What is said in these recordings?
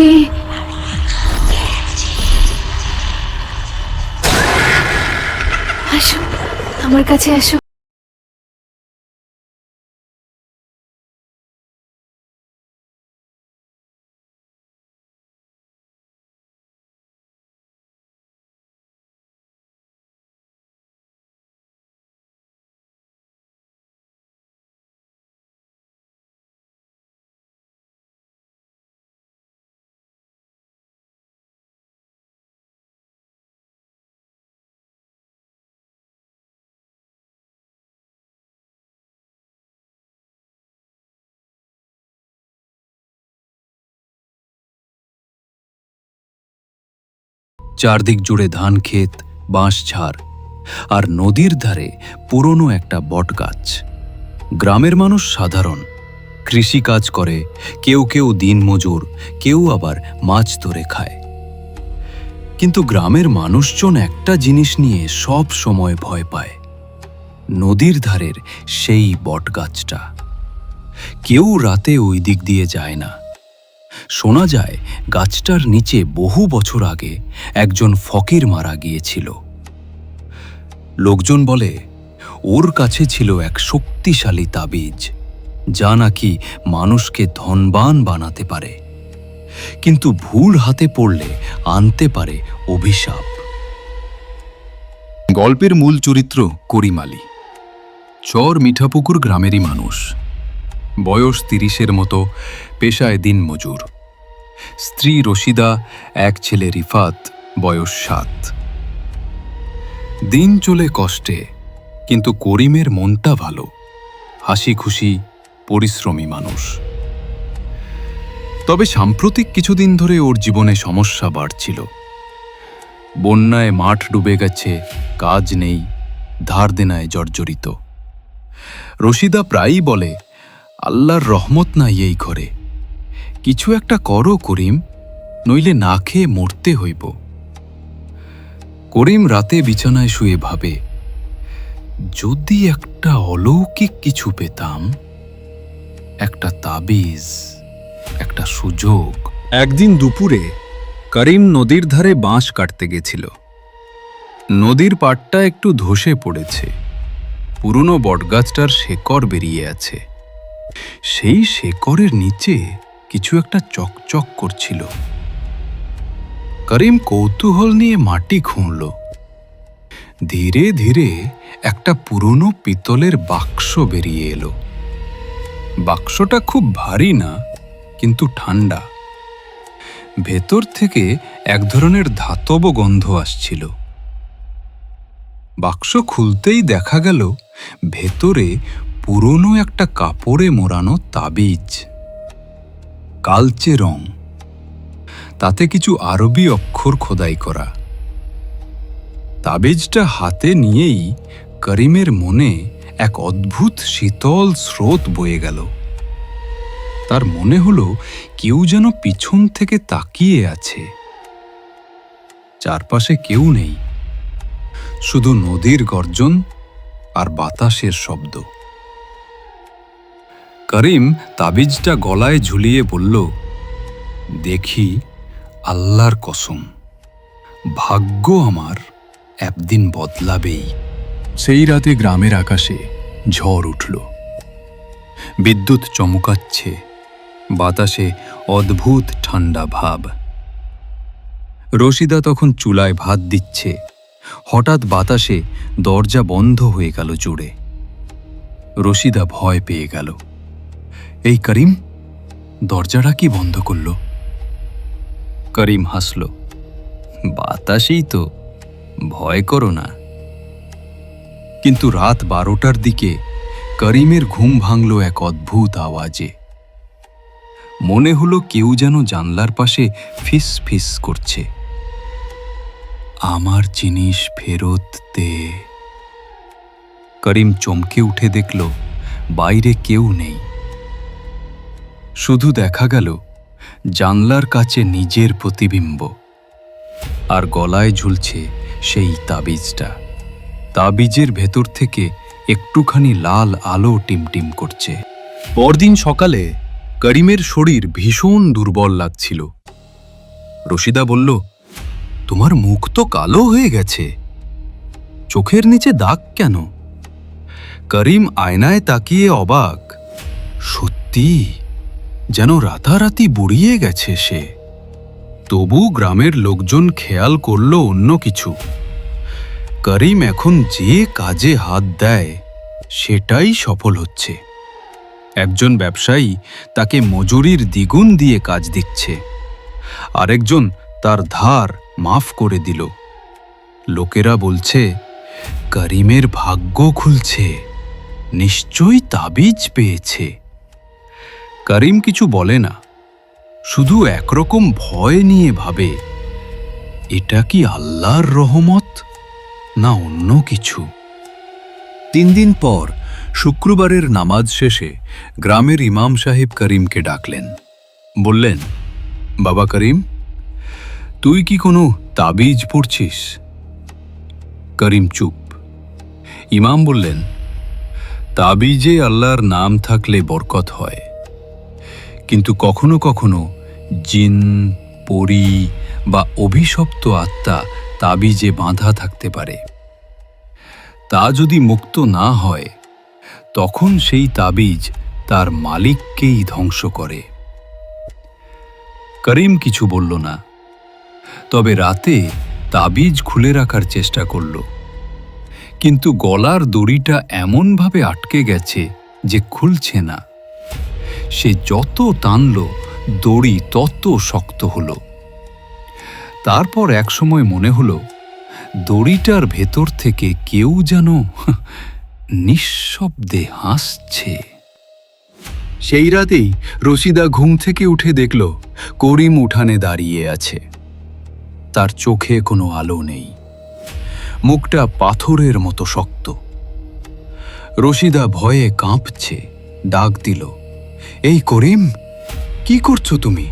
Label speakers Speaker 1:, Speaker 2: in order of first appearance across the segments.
Speaker 1: কে আসো আমার কাছে আসো
Speaker 2: চারদিক জুড়ে ধান ক্ষেত, বাঁশ ঝাড় আর নদীর ধারে পুরনো একটা বটগাছ। গ্রামের মানুষ সাধারণ কৃষি কাজ করে, কেউ কেউ দিনমজুর, কেউ আবার মাছ ধরে খায়। কিন্তু গ্রামের মানুষজন একটা জিনিস নিয়ে সব সময় ভয় পায়, নদীর ধারের সেই বটগাছটা। কেউ রাতে ওই দিক দিয়ে যায় না। শোনা যায়, গাছটার নিচে বহু বছর আগে একজন ফকির মারা গিয়েছিল। লোকজন বলে, ওর কাছে ছিল এক শক্তিশালী তাবিজ, যা নাকি মানুষকে ধনবান বানাতে পারে, কিন্তু ভুল হাতে পড়লে আনতে পারে অভিশাপ। গল্পের মূল চরিত্র করিমালি। চর মিঠাপুকুর গ্রামেরই মানুষ। বয়স তিরিশের মতো পেশায় দিন মজুর স্ত্রী রশিদা, এক ছেলে রিফাত, বয়স সাত। দিন চলে কষ্টে, কিন্তু করিমের মনটা ভালো। হাসি খুশি পরিশ্রমী মানুষ। তবে সাম্প্রতিক কিছুদিন ধরে ওর জীবনে সমস্যা বাড়ছিল। বন্যায় মাঠ ডুবে গেছে, কাজ নেই, ধার দেনায় জর্জরিত। রশিদা প্রায়ই বলে, আল্লাহর রহমত নাই এই ঘরে। কিছু একটা করো করিম, নইলে না খেয়ে মরতে হইব। করিম রাতে বিছানায় শুয়ে ভাবে, যদি একটা অলৌকিক কিছু পেতাম, একটা তাবিজ, একটা সুযোগ।
Speaker 3: একদিন দুপুরে করিম নদীর ধারে বাঁশ কাটতে গেছিল।
Speaker 2: নদীর পাড়টা একটু ধসে পড়েছে। পুরনো বটগাছটার শেকড় বেরিয়ে আছে। সেই শেকড়ের নিচে কিছু একটা চকচক করছিল। করিম কৌতূহল নিয়ে মাটি খুঁড়ল। ধীরে ধীরে একটা পুরনো পিতলের বাক্স বেরিয়ে এলো। বাক্সটা খুব ভারী না, কিন্তু ঠান্ডা। ভেতর থেকে এক ধরনের ধাতব গন্ধ আসছিল। বাক্স খুলতেই দেখা গেল, ভেতরে পুরনো একটা কাপড়ে মোড়ানো তাবিজ। কালচে রং। তাতে কিছু আরবি অক্ষর খোদাই করা। তাবিজটা হাতে নিয়েই করিমের মনে এক অদ্ভুত শীতল স্রোত বয়ে গেল। তার মনে হলো কেউ যেন পিছন থেকে তাকিয়ে আছে। চারপাশে কেউ নেই। শুধু নদীর গর্জন আর বাতাসের শব্দ। করিম তাবিজটা গলায় ঝুলিয়ে বলল, দেখি আল্লাহর কসম, ভাগ্য আমার একদিন বদলাবেই। সেই রাতে গ্রামের আকাশে ঝড় উঠল। বিদ্যুৎ চমকাচ্ছে, বাতাসে অদ্ভুত ঠান্ডা ভাব। রশিদা তখন চুলায় ভাত দিচ্ছে। হঠাৎ বাতাসে দরজা বন্ধ হয়ে গেল জুড়ে রশিদা ভয় পেয়ে গেল। এই করিম, দরজাটা কি বন্ধ করল? করিম হাসল, বাতাসেই তো, ভয় করো না। কিন্তু রাত বারোটার দিকে করিমের ঘুম ভাঙল এক অদ্ভুত আওয়াজে। মনে হলো কেউ যেন জানলার পাশে ফিস ফিস করছে। আমার জিনিস ফেরত দে। করিম চমকে উঠে দেখল, বাইরে কেউ নেই। শুধু দেখা গেল জানলার কাছে নিজের প্রতিবিম্ব। আর গলায় ঝুলছে সেই তাবিজটা। তাবিজের ভেতর থেকে একটুখানি লাল আলো টিমটিম করছে। পরদিন সকালে করিমের শরীর ভীষণ দুর্বল লাগছিল। রশিদা বলল, তোমার মুখ তো কালো হয়ে গেছে। চোখের নিচে দাগ কেন? করিম আয়নায় তাকিয়ে অবাক। সত্যি? যেন রাতারাতি বুড়িয়ে গেছে সে। তবু গ্রামের লোকজন খেয়াল করল অন্য কিছু। করিম এখন যে কাজে হাত দেয়, সেটাই সফল হচ্ছে। একজন ব্যবসায়ী তাকে মজুরির দ্বিগুণ দিয়ে কাজ দিচ্ছে। আরেকজন তার ধার মাফ করে দিল। লোকেরা বলছে, করিমের ভাগ্য খুলছে, নিশ্চয়ই তাবিজ পেয়েছে। করিম কিছু বলে না। শুধু একরকম ভয় নিয়ে ভাবে, এটা কি আল্লাহর রহমত না অন্য কিছু? তিন দিন পর, শুক্রবারের নামাজ শেষে গ্রামের ইমাম সাহেব করিমকে ডাকলেন। বললেন, বাবা করিম, তুই কি কোনো তাবিজ পড়ছিস? করিম চুপ। ইমাম বললেন, তাবিজে আল্লাহর নাম থাকলে বরকত হয়। কিন্তু কখনো কখনো জিন, পরি বা অভিশপ্ত আত্মা তাবিজে বাঁধা থাকতে পারে। তা যদি মুক্ত না হয়, তখন সেই তাবিজ তার মালিককেই ধ্বংস করে। করিম কিছু বলল না, তবে রাতে তাবিজ খুলে রাখার চেষ্টা করল। কিন্তু গলার দড়িটা এমনভাবে আটকে গেছে যে খুলছে না। সে যত টানল, দড়ি তত শক্ত হলো। তারপর একসময় মনে হলো, দড়িটার ভেতর থেকে কেউ যেন নিঃশব্দে হাসছে। সেই রাতেই রশিদা ঘুম থেকে উঠে দেখল, করিম উঠানে দাঁড়িয়ে আছে। তার চোখে কোনো আলো নেই। মুখটা পাথরের মতো শক্ত। রশিদা ভয়ে কাঁপছে, ডাক দিল। এই করিম, কি করছ তুমি?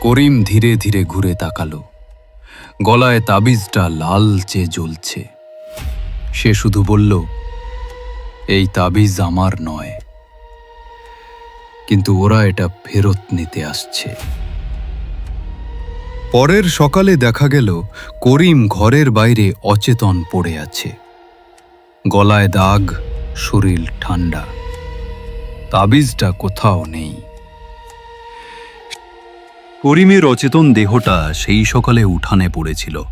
Speaker 2: করিম ধীরে ধীরে ঘুরে তাকালো। গলায় তাবিজটা লালচে জ্বলছে। সে শুধু বলল, এই তাবিজ আমার নয়। কিন্তু ওরা এটা ফেরত নিতে আসছে। পরের সকালে দেখা গেল, করিম ঘরের বাইরে অচেতন পড়ে আছে। গলায় দাগ, শরীর ঠান্ডা। তাবিজটা কোথাও নেই। করিমের অচেতন দেহটা সেই সকালে উঠানে পড়েছিল।